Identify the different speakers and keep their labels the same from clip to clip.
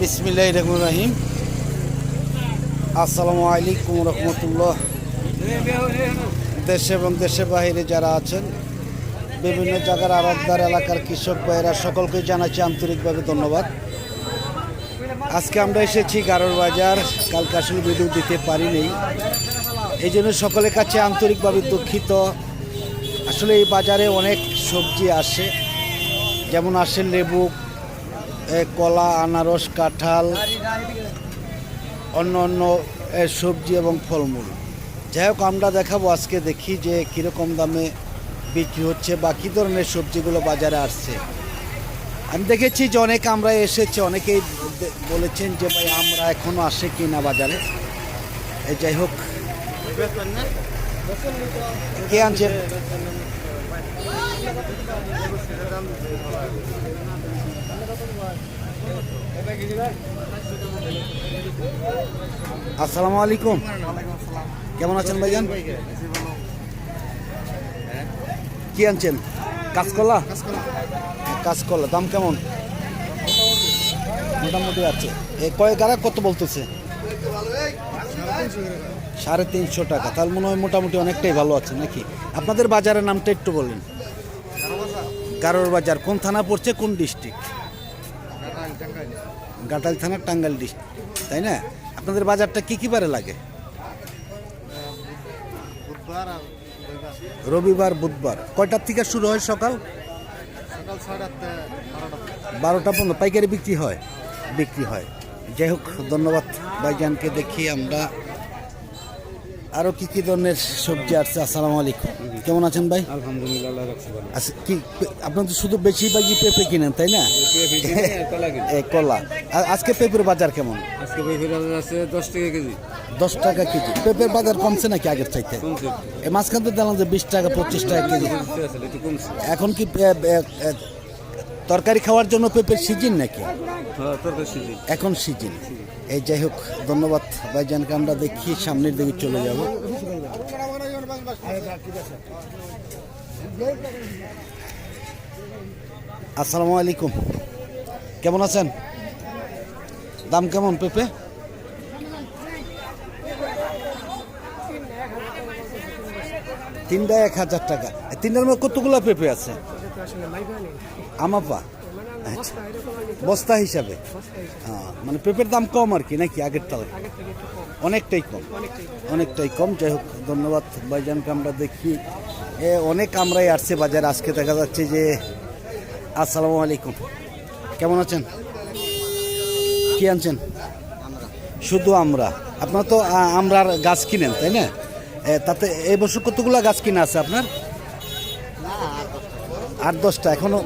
Speaker 1: বিসমিল্লাহ রহমান রাহিম আসসালামু আলাইকুম রহমতুল্লাহ দেশে এবং দেশের বাইরে যারা আছেন, বিভিন্ন জায়গার আরবদার এলাকার কৃষক ভাইয়েরা, সকলকে জানাচ্ছি আন্তরিকভাবে ধন্যবাদ। আজকে আমরা এসেছি গারোর বাজার। কালকে আসলে দিতে পারিনি। এই জন্য সকলের কাছে আন্তরিকভাবে দুঃখিত। আসলে এই বাজারে অনেক সবজি আসে। যেমন আসে লেবু কলা, আনারস, কাঁঠাল, অন্য অন্য সবজি এবং ফলমূল। যাই হোক, আমরা দেখাবো আজকে, দেখি যে কীরকম দামে বিক্রি হচ্ছে বা কী ধরনের সবজিগুলো বাজারে আসছে। আমি দেখেছি যে অনেক আমরা এসেছি, অনেকেই বলেছেন যে ভাই, আমরা এখনও আসে কি না বাজারে। যাই হোক। কে আনছেন আসসালামু আলাইকুম। কেমন আছেন ভাইজান? কি আনছেন? কাঁচকলা? কাঁচকলা, দাম কেমন? মোটামুটি আছে। এ কয় গাড়া কত বলতেছে? সাড়ে তিনশো টাকা। তাহলে মনে হয় মোটামুটি অনেকটাই ভালো আছে নাকি? আপনাদের বাজারের নামটা একটু বলেন। গারোর বাজার। কোন থানা পড়ছে, কোন ডিস্ট্রিক্ট? গাটাল থানার টাঙ্গাল ডিস্ট্রিক্ট তাই না? আপনাদের বাজারটা কি কী বারে লাগে?
Speaker 2: রবিবার।
Speaker 1: বুধবার। কয়টার থেকে শুরু হয় সকাল?
Speaker 2: বারোটা।
Speaker 1: পর্যন্ত পাইকারি বিক্রি হয়? বিক্রি হয়। যাই হোক ধন্যবাদ ভাইজানকে দেখি আমরা। আরও কি কি ধরনের সবজি আসছে আসসালামু আলাইকুম। কেমন আছেন ভাই?
Speaker 3: আলহামদুলিল্লাহ
Speaker 1: আচ্ছা কি আপনার তো শুধু বেশিরভাগই পেঁপে কিনেন তাই না? এ, কলা। আজকে পেঁপের বাজার কেমন?
Speaker 3: আজকে বই ফেরা আছে দশ টাকা কেজি।
Speaker 1: দশ টাকা কেজি। পেঁপের বাজার কমছে নাকি আগের চাইতে? মাঝখান তো দেখলাম যে বিশ টাকা পঁচিশ টাকা কেজি। এখন কি তরকারি খাওয়ার জন্য পেঁপের সিজন নাকি?
Speaker 3: হ্যাঁ
Speaker 1: এখন সিজন। এই যাই হোক ধন্যবাদ ভাইজানকে আমরা দেখি সামনের দিকে চলে যাব। আসসালামু আলাইকুম। কেমন আছেন? দাম কেমন পেঁপে? তিনটা এক হাজার টাকা। তিনটার মধ্যে কতগুলো পেঁপে আছে? আমাপা আচ্ছা বস্তা হিসাবে? হ্যাঁ, মানে পেঁপের দাম কম আর কি নাকি আগের তালে? অনেকটাই কম। অনেকটাই কম। যাই হোক ধন্যবাদ ভাইজানকে আমরা দেখি। এ অনেক আমরাই আসছে বাজারে। আজকে দেখা যাচ্ছে যে আসসালামু আলাইকুম। কেমন আছেন? কি আনছেন? শুধু আমরা। আপনার তো আমরার গাছ কিনেন তাই না? তাতে এই বছর কতগুলো গাছ কিনা আছে আপনার? আট দশটা এখনও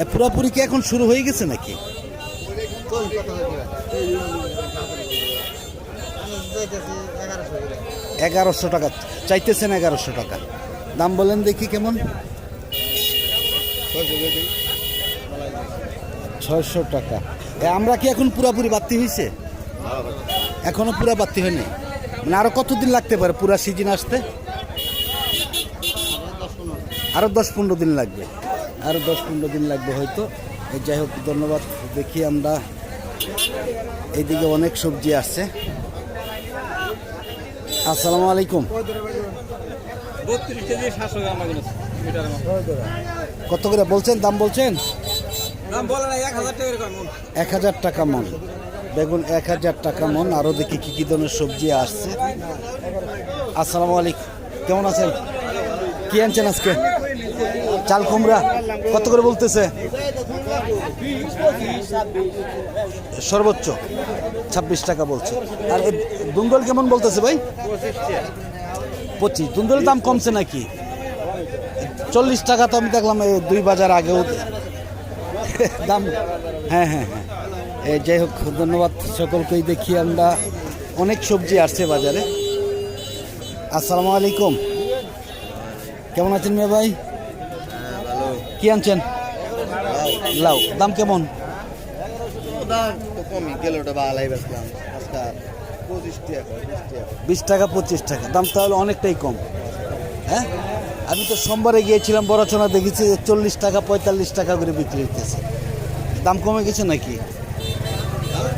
Speaker 1: এ, পুরাপুরি কি এখন শুরু হয়ে গেছে নাকি? এগারোশো টাকা চাইতেছেন এগারোশো টাকা। দাম বলেন দেখি কেমন? ছয়শো টাকা। আমরা কি এখন পুরাপুরি বাড়তি হয়েছে? এখনও পুরা বাড়তি হয়নি? মানে আরও কতদিন লাগতে পারে পুরা সিজন আসতে? আরও দশ পনেরো দিন লাগবে। আরও দশ পনেরো দিন লাগবে হয়তো। এই যাই হোক ধন্যবাদ। দেখি আমরা এইদিকে অনেক সবজি আসছে আসসালামু আলাইকুম। কত করে বলছেন? দাম বলছেন?
Speaker 3: এক হাজার টাকা
Speaker 1: মন। বেগুন এক হাজার টাকা মন। আরও দেখি কী কী ধরনের সবজি আসছে। আসসালামু আলাইকুম। কেমন আছেন? কি আনছেন আজকে? চাল কুমড়া? কত করে বলতেছে? সর্বোচ্চ ছাব্বিশ টাকা বলছে। আর দুন্দল কেমন বলতেছে ভাই? পঁচিশ। দুন্দলের দাম কমছে নাকি? চল্লিশ টাকা তো আমি দেখলাম দুই বাজার আগেও দাম হ্যাঁ হ্যাঁ হ্যাঁ। যাই হোক, ধন্যবাদ সকলকেই দেখি আমরা। অনেক সবজি আসছে বাজারে। আসসালামু আলাইকুম। কেমন আছেন মেয়ে ভাই? কি আনছেন? লাউ। দাম কেমন?
Speaker 2: বিশ টাকা।
Speaker 1: পঁচিশ টাকা। দাম তাহলে অনেকটাই কম। হ্যাঁ? আমি তো সোমবারে গিয়েছিলাম বড়চনা দেখেছি যে চল্লিশ টাকা পঁয়তাল্লিশ টাকা করে বিক্রি হইতেছে। দাম কমে গেছে নাকি?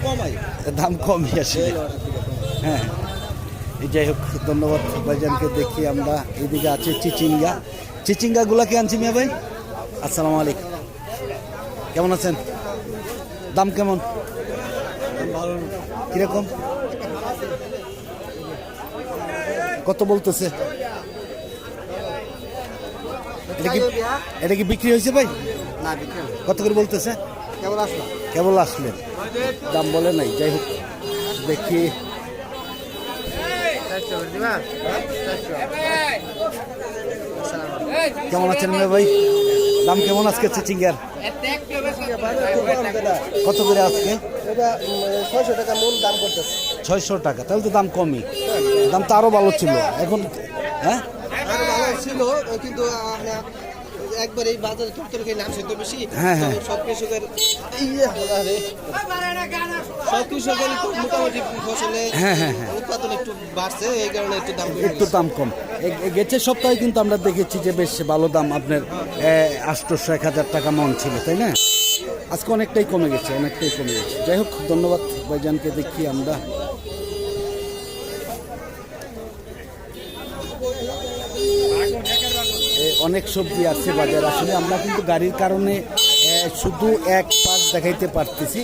Speaker 2: কমাই।
Speaker 1: দাম কমই আসে হ্যাঁ। এই যাই হোক ধন্যবাদ ভাইজানকে দেখি আমরা। এদিকে আছে চিচিঙ্গা। চিচিঙ্গা গুলা কে আনছি মিয়া ভাই? আসসালামু আলাইকুম। কেমন আছেন? দাম কেমন? কীরকম? কত বলতেছে? এটা কি এটা কি বিক্রি হয়েছে ভাই?
Speaker 2: না
Speaker 1: কত করে বলতেছে?
Speaker 2: কেবল আসলো।
Speaker 1: কেবল আসলেন দাম বলে নাই যাই হোক দেখি। কেমন আছেন ভাই? দাম কেমন আজকে চিচিঙ্গার? কত করে আজকে?
Speaker 2: ছয়শো টাকা মূল দাম করতেছে
Speaker 1: ছয়শো টাকা তাহলে তো দাম কমই। দাম তো আরও ভালো ছিল। এখন হ্যাঁ?
Speaker 2: ভালো ছিল কিন্তু একবার এই বাজারে তরকারি নাম সেতো বেশি
Speaker 1: হ্যাঁ, হ্যাঁ।
Speaker 2: সব কৃষকের ইয়ে, সব কৃষকের মোটামুটি ফসলে
Speaker 1: হ্যাঁ, হ্যাঁ, হ্যাঁ।
Speaker 2: উৎপাদন একটু বাড়ছে এই কারণে একটু দাম
Speaker 1: একটু। দাম কম গেছে সপ্তাহে কিন্তু আমরা দেখেছি যে বেশ ভালো দাম আপনার আটশোশো এক হাজার টাকা মন ছিল তাই না আজকে অনেকটাই কমে গেছে অনেকটাই কমে গেছে যাই হোক ধন্যবাদ ভাইজানকে দেখি আমরা অনেক সবজি আছে বাজার আসলে আমরা কিন্তু গাড়ির কারণে শুধু এক পাশ দেখাইতে পারতেছি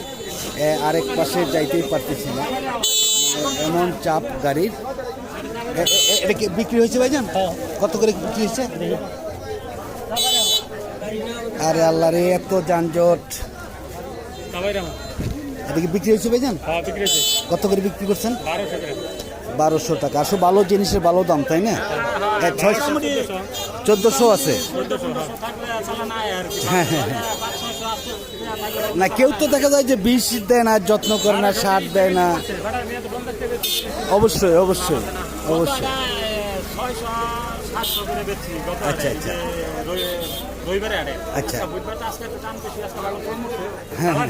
Speaker 1: আরেক পাশে যাইতেই পারতেছি না। মানে এমন চাপ গাড়ির। এটা কি বিক্রি হয়েছে ভাইজান? কত করে বিক্রি হয়েছে? আরে আল্লাহ রে এত যানজট। এটা কি বিক্রি হয়েছে ভাইজান? কত করে বিক্রি করছেন? বারোশো টাকা। আসলে ভালো জিনিসের ভালো দাম তাই না? চোদ্দশো আছে। হ্যাঁ হ্যাঁ হ্যাঁ না কেউ তো দেখা যায় যে বিষ দেয় না যত্ন করে না সার দেয় না। অবশ্যই অবশ্যই অবশ্যই। আচ্ছা, আচ্ছা। আচ্ছা। হ্যাঁ, হ্যাঁ।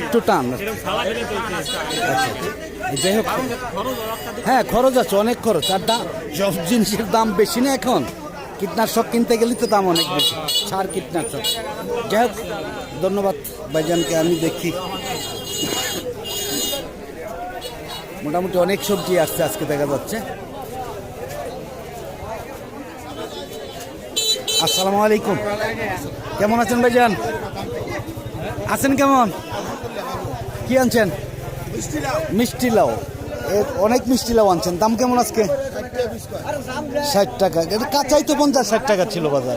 Speaker 1: একটু টান। আচ্ছা আচ্ছা। যাই হোক। হ্যাঁ খরচ আছে অনেক খরচ। আর দাম সব জিনিসের দাম বেশি না এখন। কীটনাশক কিনতে গেলে তো দাম অনেক বেশি। সার কীটনাশক। যাই হোক ধন্যবাদ ভাইজানকে আমি দেখি। মোটামুটি অনেক সবজি আসছে আজকে দেখা যাচ্ছে। আসসালামু আলাইকুম। কেমন আছেন ভাইজান? আছেন কেমন? কি আনছেন? মিষ্টি লাউ। অনেক মিষ্টি লাউ আনছেন। দাম কেমন আজকে? ষাট টাকা। এটা কাঁচাই তো পঞ্চাশ ষাট টাকা ছিল বাজার।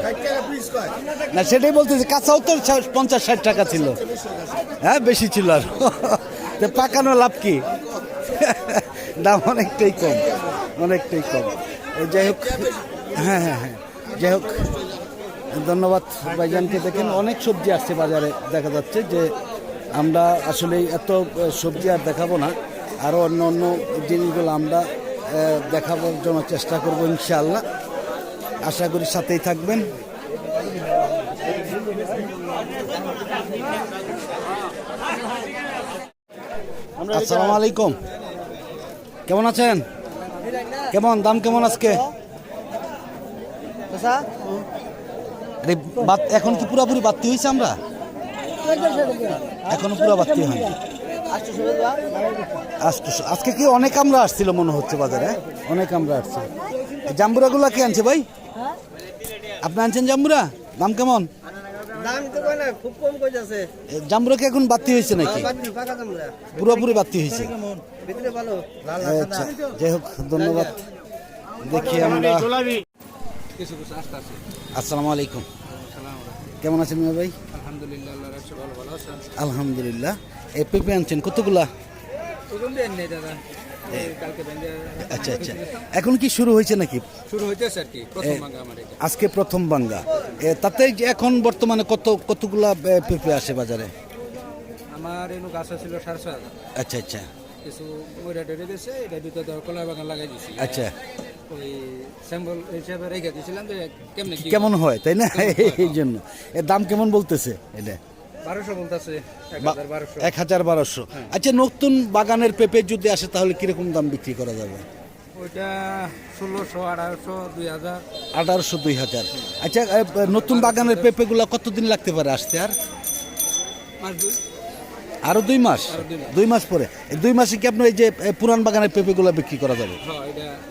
Speaker 1: না সেটাই বলতেছি কাঁচাও তো পঞ্চাশ ষাট টাকা ছিল। হ্যাঁ বেশি ছিল আর। পাকানো লাভ কি? দাম অনেকটাই কম অনেকটাই কম। যাই হোক। হ্যাঁ হ্যাঁ হ্যাঁ। যাই হোক ধন্যবাদ ভাইজানকে। দেখেন অনেক সবজি আসছে বাজারে দেখা যাচ্ছে যে আমরা আসলে এত সবজি আর দেখাবো না। আরও অন্য অন্য জিনিসগুলো আমরা দেখাবার জন্য চেষ্টা করব ইনশাআল্লাহ। আশা করি সাথেই থাকবেন। আসসালামু আলাইকুম। কেমন আছেন? কেমন দাম কেমন আজকে? আরে বাত এখন কি পুরোপুরি বাড়তি হয়েছে আমরা? এখনও পুরো বাড়তি হয়নি। আটশোশো আজকে কি অনেক আমরা আসছিল মনে হচ্ছে বাজারে? অনেক আমরা আসছে জাম্বুরাগুলো কে আনছে ভাই? আপনি আনছেন জাম্বুরা? দাম কেমন? জাম্বুরা কি এখন বাড়তি হয়েছে নাকি? পুরোপুরি বাড়তি হয়েছে আচ্ছা যাই হোক ধন্যবাদ। দেখি আমরা আসসালামু আলাইকুম। কেমন আছেন মিয়া ভাই?
Speaker 3: আলহামদুলিল্লাহ ভালো ভালো আছেন
Speaker 1: আলহামদুলিল্লাহ। এ পেঁপে আনছেন কতগুলা?
Speaker 3: দাদা।
Speaker 1: আচ্ছা আচ্ছা। এখন কি শুরু হয়েছে নাকি?
Speaker 3: শুরু হইতেছে আর কি প্রথম আমার
Speaker 1: আজকে প্রথম বাঙ্গা এ, তাতে এখন বর্তমানে কত কতগুলা পেঁপে আসে বাজারে?
Speaker 3: আমার এনু গাছ ছিল সাড়ে
Speaker 1: আচ্ছা আচ্ছা।
Speaker 3: কিছু ময়রা ডেরে গেছে এটা ভিতরে ধর কলা বাগান লাগাই দিছি
Speaker 1: আচ্ছা।
Speaker 3: ওই স্যাম্পল হিসাবে রেখে দিয়েছিলাম যে কেমনে
Speaker 1: কেমন হয় তাই না? এই জন্য। এর দাম কেমন বলতেছে এটা?
Speaker 3: বারোশো বলতেছে এক হাজার বারোশো।
Speaker 1: এক হাজার বারোশো। আচ্ছা নতুন বাগানের পেঁপে যদি আসে তাহলে কীরকম দাম বিক্রি করা যাবে?
Speaker 3: ওইটা ষোলোশো আঠারোশো দুই হাজার।
Speaker 1: আঠারোশো দুই হাজার। আচ্ছা নতুন বাগানের পেঁপেগুলো কতদিন লাগতে পারে আসতে আর?
Speaker 3: মাস দুই।
Speaker 1: আরও দুই মাস দুই মাস পরে। দুই মাসে কি আপনার এই যে পুরান বাগানের পেঁপেগুলো বিক্রি করা যাবে?
Speaker 3: হ্যাঁ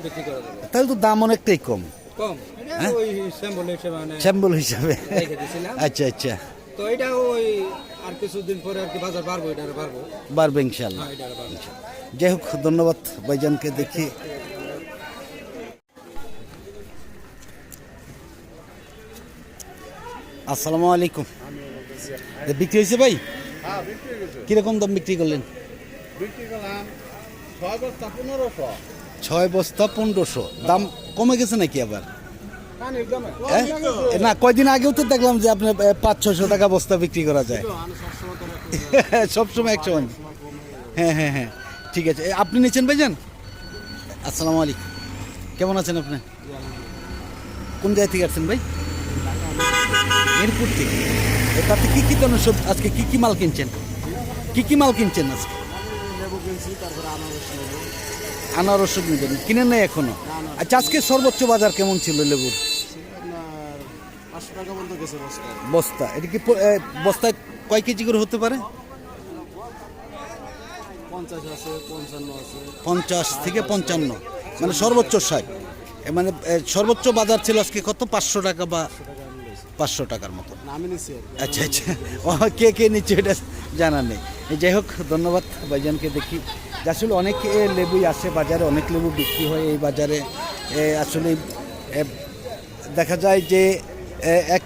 Speaker 3: বিক্রি করা যাবে।
Speaker 1: তাহলে তো দাম অনেকটাই কম।
Speaker 3: কম? ওই স্যাম্পল মানে
Speaker 1: স্যাম্বল হিসাবে। আচ্ছা আচ্ছা।
Speaker 3: তো এটা ওই আর কিছুদিন পরে আর কি বাজার বাড়বো এটা বাড়বো।
Speaker 1: বাড়বে ইনশাল্লাহ
Speaker 3: হ্যাঁ
Speaker 1: যাই হোক ধন্যবাদ ভাইজানকে দেখি। আসসালামু আলাইকুম। বিক্রি হয়েছে ভাই? কীরকম দাম বিক্রি করলেন?
Speaker 2: ছয় বস্তা পনেরোশো।
Speaker 1: দাম কমে গেছে নাকি আবার? হ্যাঁ? না কয়দিন আগেও তো দেখলাম যে আপনার পাঁচ ছশো টাকা বস্তা বিক্রি করা যায়। সবসময় একশো হ্যাঁ হ্যাঁ হ্যাঁ ঠিক আছে। আপনি নিচ্ছেন ভাইজান? আসসালামু আলাইকুম। কেমন আছেন আপনি? কোন জায়গা থেকে আসছেন ভাই? মিরপুর থেকে। তাতে কি কি ধরনের সব আজকে কী কী মাল কিনছেন? কী কী মাল কিনছেন আজকে? আনারস নেবেন কিনে নেই এখনও? আচ্ছা আজকে সর্বোচ্চ বাজার কেমন ছিল লেবুর?
Speaker 2: বস্তা।
Speaker 1: এটা কি বস্তায় কয় কেজি করে হতে পারে?
Speaker 2: পঞ্চাশ
Speaker 1: থেকে পঞ্চান্ন। মানে সর্বোচ্চ ষাট। মানে সর্বোচ্চ বাজার ছিল আজকে কত? পাঁচশো টাকা বা পাঁচশো টাকার মতো।
Speaker 2: আমি নিচ্ছি
Speaker 1: আচ্ছা আচ্ছা। ও কে কে নিচ্ছে এটা জানা নেই। যাই হোক ধন্যবাদ ভাইজানকে দেখি। আসলে অনেক লেবুই আসে বাজারে অনেক লেবু বিক্রি হয় এই বাজারে। আসলে দেখা যায় যে এক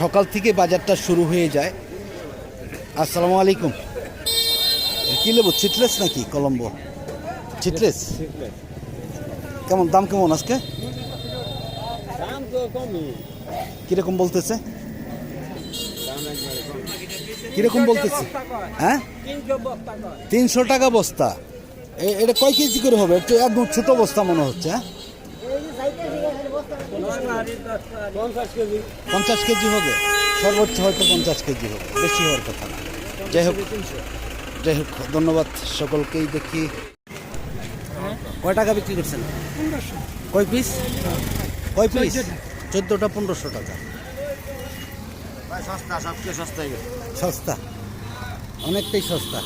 Speaker 1: সকাল থেকে বাজারটা শুরু হয়ে যায়। আসসালামু আলাইকুম। কি লেবু চিটলেস নাকি কলম্বো? চিটলেস। কেমন দাম কেমন আজকে?
Speaker 2: দাম তো কমই।
Speaker 1: কীরকম বলতেছে? কীরকম বলতেছে? হ্যাঁ? তিনশো টাকা বস্তা। এটা কয় কেজি করে হবে? একটু একদম ছোট বস্তা মনে হচ্ছে হ্যাঁ?
Speaker 2: পঞ্চাশ কেজি
Speaker 1: হবে। সর্বোচ্চ হয়তো পঞ্চাশ কেজি হবে। বেশি হওয়ার কথা না। যাই হোক যাই হোক ধন্যবাদ সকলকেই দেখি। কয় টাকা বিক্রি করছেন? কয় পিস কয় পিস চোদ্দোটা পনেরোশো টাকা।
Speaker 2: সস্তা সবচেয়ে সস্তায়
Speaker 1: সস্তা। অনেকটাই সস্তা।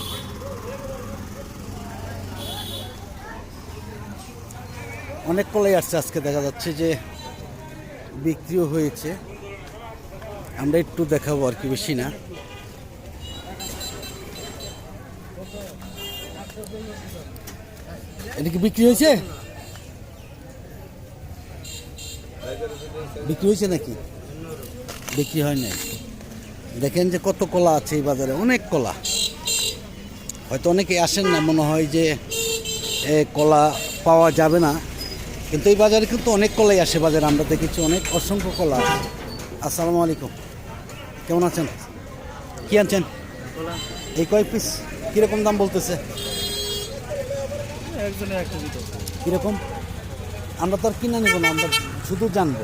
Speaker 1: অনেক কলাই আসছে আজকে দেখা যাচ্ছে যে বিক্রিও হয়েছে। আমরা একটু দেখাবো আর কি বেশি না। এটা কি বিক্রি হয়েছে? বিক্রি হয়েছে নাকি? বিক্রি হয় নাই। দেখেন যে কত কলা আছে এই বাজারে অনেক কলা। হয়তো অনেকে আসেন না মনে হয় যে কলা পাওয়া যাবে না। কিন্তু এই বাজারে কিন্তু অনেক কলাই আসে বাজারে আমরা দেখেছি অনেক অসংখ্য কলা আছে। আসসালামু আলাইকুম। কেমন আছেন? কি আনছেন? এই কয় পিস কীরকম দাম বলতেছে?
Speaker 2: একজনে একটা
Speaker 1: কীরকম? আমরা তো আর কিনে নেব না আমরা শুধু জানব।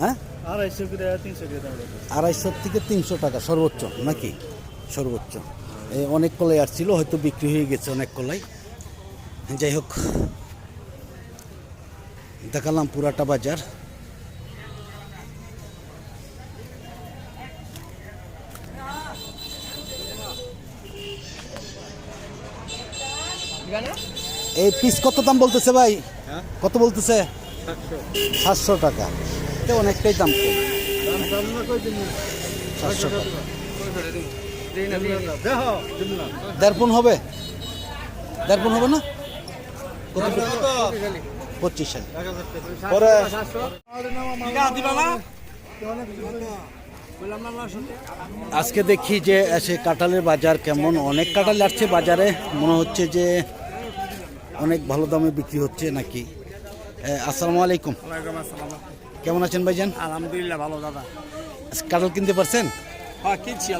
Speaker 1: হ্যাঁ?
Speaker 2: আড়াইশো
Speaker 1: থেকে তিনশো টাকা সর্বোচ্চ নাকি? সর্বোচ্চ। এই অনেক কলাই আসছিল হয়তো বিক্রি হয়ে গেছে অনেক কলাই। যাই হোক দেখালাম পুরাটা বাজার। এই পিস কত দাম বলতেছে ভাই? কত বলতেছে? সাতশো টাকা। অনেকটাই দাম দেড়পুন হবে? দেড়পুন হবে না? পঁচিশ পরে আজকে দেখি যে, সে কাঁঠালের বাজার কেমন। অনেক কাঁঠাল আসছে বাজারে। মনে হচ্ছে যে অনেক ভালো দামে বিক্রি হচ্ছে নাকি? আসসালামু আলাইকুম। কেমন আছেন ভাইজান?
Speaker 2: আলহামদুলিল্লাহ ভালো দাদা।
Speaker 1: কাটল কাঁঠাল কিনতে পারছেন?
Speaker 2: হ্যাঁ কিনছি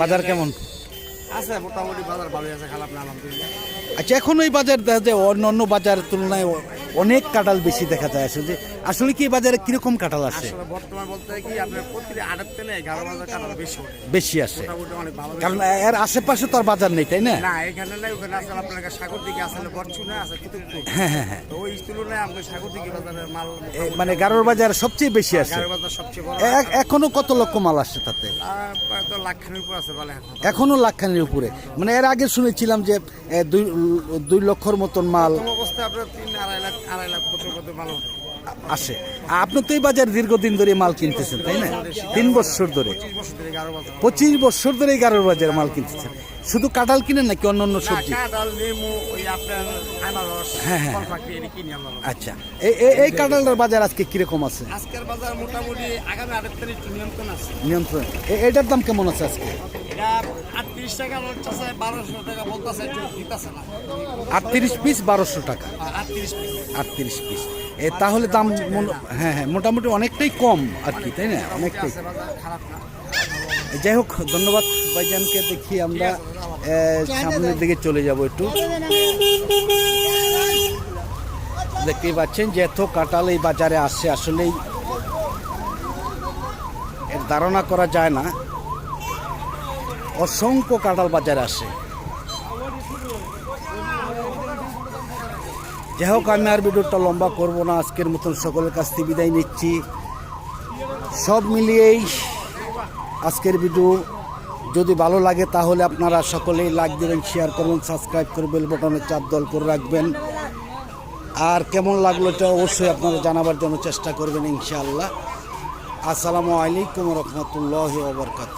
Speaker 1: বাজার কেমন?
Speaker 2: আছে মোটামুটি বাজার ভালোই আছে খারাপ না আলহামদুলিল্লাহ।
Speaker 1: আচ্ছা এখন ওই বাজার দেখা যায় অন্য অন্য বাজারের তুলনায় অনেক কাঁঠাল বেশি দেখা যায় আসলে যে আসলে কি বাজারে কীরকম কাঁঠাল
Speaker 4: আসলে বর্তমান বলতে কি আপনার প্রতিটি আটের তেলে এগারো বাজার কাটার বেশি ওঠে।
Speaker 1: বেশি আসে
Speaker 4: মোটামুটি অনেক ভালো
Speaker 1: কারণ এর আশেপাশে তো আর বাজার নেই তাই না?
Speaker 4: না এখানে নাই ওখানে আসলে আপনার সাগর দিকে আসলে বরচুনা আছে কুতুবপুর।
Speaker 1: হ্যাঁ হ্যাঁ হ্যাঁ।
Speaker 4: তো ওই তুলনায় আমাদের সাগর দিকে বাজারের মাল
Speaker 1: মানে গারোর বাজার সবচেয়ে বেশি আসে
Speaker 4: এগারো বাজার সবচেয়ে বড়
Speaker 1: এখনও কত লক্ষ মাল আসছে তাতে?
Speaker 4: তো লাখখানির উপর আছে বলে এখন।
Speaker 1: এখনও লাখখানির উপরে। মানে এর আগে শুনেছিলাম যে দুই দুই লক্ষর মতন মাল
Speaker 4: অবস্থায় আপনার তিন আড়াই লাখ আড়াই লাখ কত কত মাল ওঠে।
Speaker 1: আসে। আপনি তো এই বাজার দীর্ঘদিন ধরে মাল কিনতেছেন তাই না? তিন বছর ধরে।
Speaker 4: পঁচিশ বছর ধরে এগারো বাজার
Speaker 1: এগারোর মাল কিনতেছেন। শুধু কাঁঠাল কিনেন নাকি অন্য অন্য সবজি? হ্যাঁ, হ্যাঁ। আচ্ছা। এই- এই- এই কাঁঠালটার বাজার আজকে কীরকম আছে?
Speaker 4: আজকের বাজার মোটামুটি আগামী আটের তারিখ নিয়ন্ত্রণ আছে।
Speaker 1: নিয়ন্ত্রণ। এটার দাম কেমন আছে আজকে?
Speaker 4: আটত্রিশ
Speaker 1: পিস বারোশো টাকা।
Speaker 4: আটত্রিশ
Speaker 1: আটত্রিশ পিস। এ, তাহলে দাম হ্যাঁ হ্যাঁ মোটামুটি অনেকটাই কম আর কি, তাই না? অনেকটাই। যাই হোক, ধন্যবাদ ভাইজানকে, দেখি আমরা সামনের দিকে চলে যাব একটু। দেখতেই পাচ্ছেন যে এত কাঁঠাল এই বাজারে আসছে আসলেই এর ধারণা করা যায় না। অসংখ্য কাঁঠাল বাজারে আসে। যাই হোক আমি আর ভিডিওটা লম্বা করব না, আজকের মতন সকলের কাছ থেকে বিদায় নিচ্ছি। সব মিলিয়েই আজকের ভিডিও যদি ভালো লাগে, তাহলে আপনারা সকলেই লাইক দেবেন শেয়ার করবেন সাবস্ক্রাইব করে বেল বটনে চাপ দল করে রাখবেন। আর কেমন লাগল এটা অবশ্যই আপনারা জানাবার জন্য চেষ্টা করবেন, ইনশাআল্লাহ। আসসালামু আলাইকুম রহমতুল্লাহ ওবরকাত